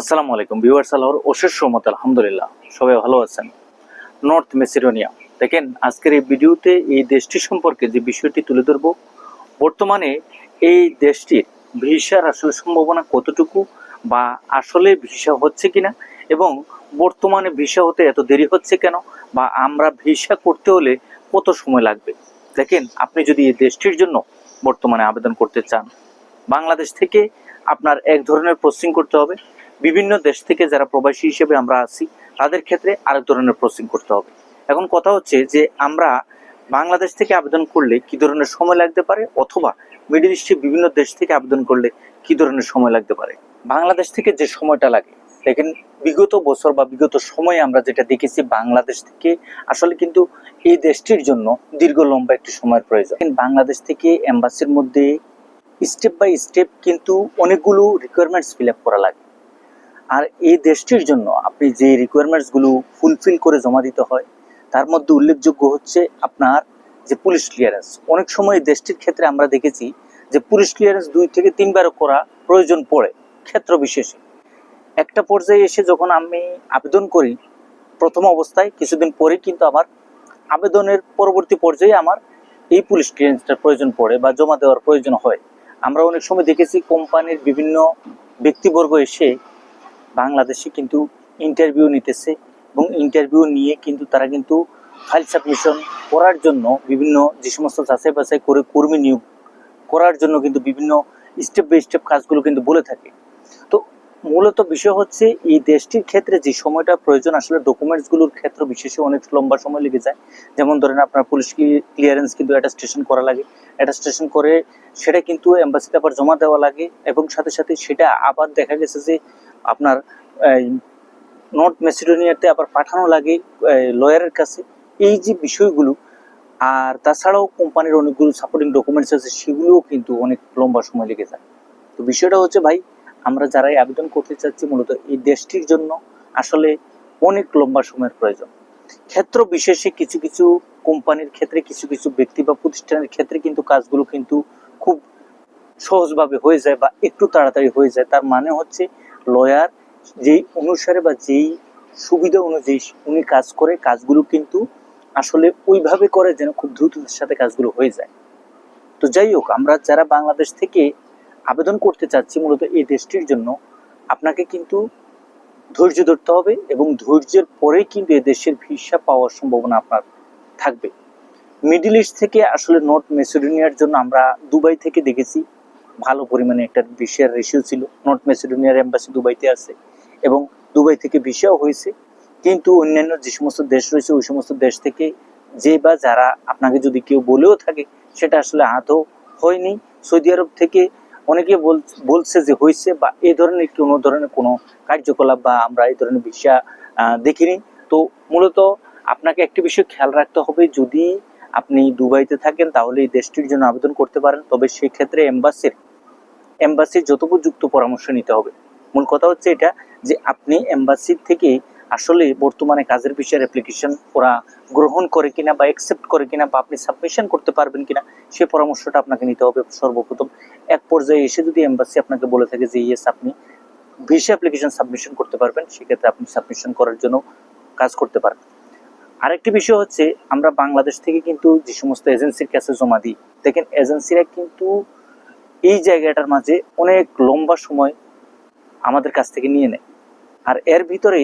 আসসালামু আলাইকুম ভিউয়ার্স, আল্লাহর অশেষ রহমত, আলহামদুলিল্লাহ। সবাই ভালো আছেন? North Macedonia. দেখেন, আজকের এই ভিডিওতে এই দেশটি সম্পর্কে যে বিষয়টি তুলে ধরব, বর্তমানে এই দেশটির ভিসার আসলে সম্ভাবনা কতটুকু বা আসলে ভিসা হচ্ছে কিনা এবং বর্তমানে ভিসা হতে এত দেরি হচ্ছে কেন বা আমরা ভিসা করতে হলে কত সময় লাগবে? দেখেন, আপনি যদি এই দেশটির জন্য বর্তমানে আবেদন করতে চান, বাংলাদেশ থেকে আপনার এক ধরনের প্রসেসিং করতে হবে। বিভিন্ন দেশ থেকে যারা প্রবাসী হিসেবে আমরা আছি, তাদের ক্ষেত্রে আরেক ধরনের প্রসেসিং করতে হবে। এখন কথা হচ্ছে যে, আমরা বাংলাদেশ থেকে আবেদন করলে কি ধরনের সময় লাগতে পারে, অথবা মিডিল ইস্টের বিভিন্ন দেশ থেকে আবেদন করলে কি ধরনের সময় লাগতে পারে? বাংলাদেশ থেকে যে সময়টা লাগে, দেখেন বিগত বছর বা বিগত সময়ে আমরা যেটা দেখেছি, বাংলাদেশ থেকে আসলে কিন্তু এই দেশটির জন্য দীর্ঘ লম্বা একটি সময়ের প্রয়োজন। বাংলাদেশ থেকে এম্বাসির মধ্যে স্টেপ বাই স্টেপ কিন্তু অনেকগুলো রিকোয়ারমেন্টস ফিল আপ করা লাগে। আর এই দেশটির জন্য আপনি যে রিকোয়ারমেন্টসগুলো ফুলফিল করে জমা দিতে হয়, তার মধ্যে উল্লেখযোগ্য হচ্ছে আপনার যে পুলিশ ক্লিয়ারেন্স অনেক সময় দেশটির ক্ষেত্রে আমরা দেখেছি যে পুলিশ ক্লিয়ারেন্স দুই থেকে তিনবার করা প্রয়োজন পড়ে, ক্ষেত্র বিশেষে। একটা পর্যায়ে এসে যখন আমি আবেদন করি, প্রথম অবস্থায় কিছুদিন পরেই কিন্তু আমার আবেদনের পরবর্তী পর্যায়ে আমার এই পুলিশ ক্লিয়ারেন্সটার প্রয়োজন পড়ে বা জমা দেওয়ার প্রয়োজন হয়। আমরা অনেক সময় দেখেছি কোম্পানির বিভিন্ন ব্যক্তিবর্গ এসে বাংলাদেশে কিন্তু ইন্টারভিউ নিতেছে এবং ইন্টারভিউ নিয়ে কিন্তু তারা কিন্তু ফাইল সাবমিশন করার জন্য বিভিন্ন যে সমস্ত যাচাই বাছাই করে কর্মী নিয়োগ করার জন্য কিন্তু বিভিন্ন স্টেপ বাই স্টেপ কাজগুলো কিন্তু বলে থাকে। মূলত বিষয় হচ্ছে, এই দেশটির ক্ষেত্রে যে সময়টা প্রয়োজন, আসলে ডকুমেন্টসগুলোর ক্ষেত্রে বিশেষে অনেক লম্বা সময় লেগে যায়। যেমন ধরেন আপনার পুলিশ ক্লিয়ারেন্স কিন্তু অ্যাটাস্টেশন করা লাগে। অ্যাটাস্টেশন করে সেটা কিন্তু এম্বাসিতে আবার জমা দেওয়া লাগে এবং সাথে সাথে সেটা আবার দেখা গেছে যে আপনার নর্থ মেসিডোনিয়াতে আবার পাঠানো লাগে লয়ারের কাছে। এই যে বিষয়গুলো, আর তাছাড়াও কোম্পানির অনেকগুলো সাপোর্টিং ডকুমেন্টস আছে, সেগুলোও কিন্তু অনেক লম্বা সময় লেগে যায়। তো বিষয়টা হচ্ছে ভাই আমরা যারাই আবেদন করতে চাচ্ছি মূলত এই দেশটির জন্য আসলে অনেক লম্বা সময়ের প্রয়োজন। ক্ষেত্র বিশেষে কিছু কিছু কোম্পানির ক্ষেত্রে, কিছু কিছু ব্যক্তি বা প্রতিষ্ঠানের ক্ষেত্রে কিন্তু কাজগুলো কিন্তু খুব সহজভাবে হয়ে যায় বা একটু তাড়াতাড়ি হয়ে যায়। তার মানে হচ্ছে লয়ার যেই অনুসারে বা যেই সুবিধা অনুযায়ী উনি কাজ করে, কাজগুলো কিন্তু আসলে ওইভাবে করে যেন খুব দ্রুততার সাথে কাজগুলো হয়ে যায়। তো যাই হোক, আমরা যারা বাংলাদেশ থেকে আবেদন করতে চাচ্ছি মূলত এই দেশটির জন্য, আপনাকে কিন্তু ধৈর্য ধরতে হবে এবং ধৈর্যের পরেই কিন্তু এ দেশের ভিসা পাওয়ার সম্ভাবনা আপনার থাকবে। মিডিল ইস্ট থেকে আসলে নর্থ মেসিডোনিয়ার জন্য আমরা দুবাই থেকে দেখেছি, ভালো পরিমাণে একটা ভিসার রেশিও ছিল। নর্থ মেসিডোনিয়ার এম্বাসি দুবাইতে আছে এবং দুবাই থেকে ভিসাও হয়েছে। কিন্তু অন্যান্য যে সমস্ত দেশ রয়েছে, ওই সমস্ত দেশ থেকে যে বা যারা আপনাকে যদি কেউ বলেও থাকে, সেটা আসলে আদৌ হয়নি। সৌদি আরব থেকে অনেকে বলছে যে হয়েছে বা এই ধরনের কোনো ধরনের কোনো কার্যকলাপ বা আমরা এই ধরনের বিষয় দেখিনি। তো মূলত আপনাকে একটি বিষয় খেয়াল রাখতে হবে, যদি আপনি দুবাইতে থাকেন তাহলে এই দেশটির জন্য আবেদন করতে পারেন। তবে সেই ক্ষেত্রে এম্বাসির এম্বাসির যথোপযুক্ত পরামর্শ নিতে হবে। মূল কথা হচ্ছে এটা যে আপনি এম্বাসির থেকে আসলে বর্তমানে কাজের বিষয়ের অ্যাপ্লিকেশন ওরা গ্রহণ করে কিনা বা অ্যাকসেপ্ট করে কিনা বা আপনি সাবমিশন করতে পারবেন কিনা, সে পরামর্শটা আপনাকে নিতে হবে সর্বপ্রথম। এক পর্যায়ে এসে যদি এম্বাসি আপনাকে বলে থাকে যে ইয়েস আপনি ভিসা অ্যাপ্লিকেশন সাবমিশন করতে পারবেন, সেক্ষেত্রে আপনি সাবমিশন করার জন্য কাজ করতে পারেন আরেকটি বিষয় হচ্ছে, আমরা বাংলাদেশ থেকে কিন্তু যে সমস্ত এজেন্সির কাছে জমা দিই, দেখেন এজেন্সিরা কিন্তু এই জায়গাটার মাঝে অনেক লম্বা সময় আমাদের কাছ থেকে নিয়ে নেয়। আর এর ভিতরে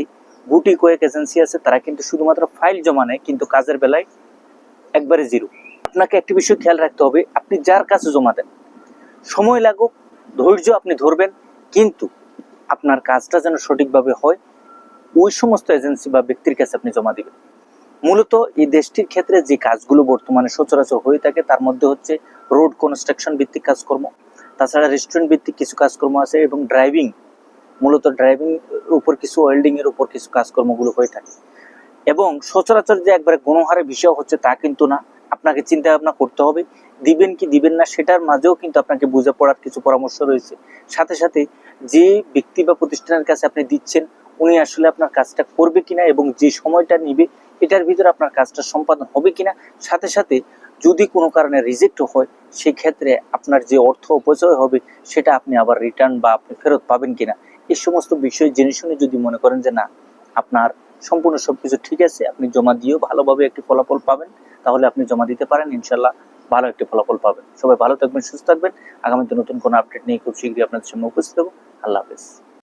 গুটি কয়েক এজেন্সি আছে, তারা কিন্তু শুধুমাত্র ফাইল জমা নেয়, কিন্তু কাজের বেলায় একবারে জিরো আপনাকে একটি বিষয় খেয়াল রাখতে হবে, আপনি যার কাছে জমা দেন, সময় লাগুক, ধৈর্য আপনি ধরবেন, কিন্তু আপনার কাজটা যেন সঠিকভাবে হয়, ওই সমস্ত এজেন্সি বা ব্যক্তির কাছে আপনি জমা দিবেন। মূলত এই দেশটির ক্ষেত্রে যে কাজগুলো বর্তমানে সচরাচর হয়ে থাকে, তার মধ্যে হচ্ছে রোড কনস্ট্রাকশন ভিত্তিক কাজকর্ম, তাছাড়া রেস্টুরেন্ট ভিত্তিক কিছু কাজকর্ম আছে এবং ড্রাইভিং মূলত ড্রাইভিং উপর কিছু ওয়েল্ডিং এর উপর কিছু কাজকর্মগুলো হয়ে থাকে। এবং সচরাচর যে একবারে গণহারে বিষয় হচ্ছে তা কিন্তু না। আপনাকে চিন্তা ভাবনা করতে হবে, দিবেন কি দিবেন না সেটার মাঝেও কিন্তু আপনাকে বুঝে পড়ার কিছু পরামর্শ রয়েছে। সাথে সাথে যে ব্যক্তি বা প্রতিষ্ঠানের কাছে আপনি দিচ্ছেন, উনি আসলে আপনার কাজটা করবে কিনা এবং যে সময়টা নিবে, এটার ভিতরে আপনার কাজটা সম্পাদন হবে কিনা। সাথে সাথে যদি কোনো কারণে রিজেক্ট হয়, সেক্ষেত্রে আপনার যে অর্থ অপচয় হবে, সেটা আপনি আবার রিটার্ন বা আপনি ফেরত পাবেন কিনা। এই সমস্ত বিষয় জেনে শুনে যদি মনে করেন যে না, আপনার সম্পূর্ণ সবকিছু ঠিক আছে, আপনি জমা দিয়েও ভালোভাবে একটি ফলাফল পাবেন, তাহলে আপনি জমা দিতে পারেন ইনশাল্লাহ ভালো একটি ফলাফল পাবেন। সবাই ভালো থাকবেন, সুস্থ থাকবেন। আগামীতে নতুন কোনো আপডেট নিয়ে খুব শীঘ্রই আপনাদের সামনে উপস্থিত হব। আল্লাহ হাফেজ।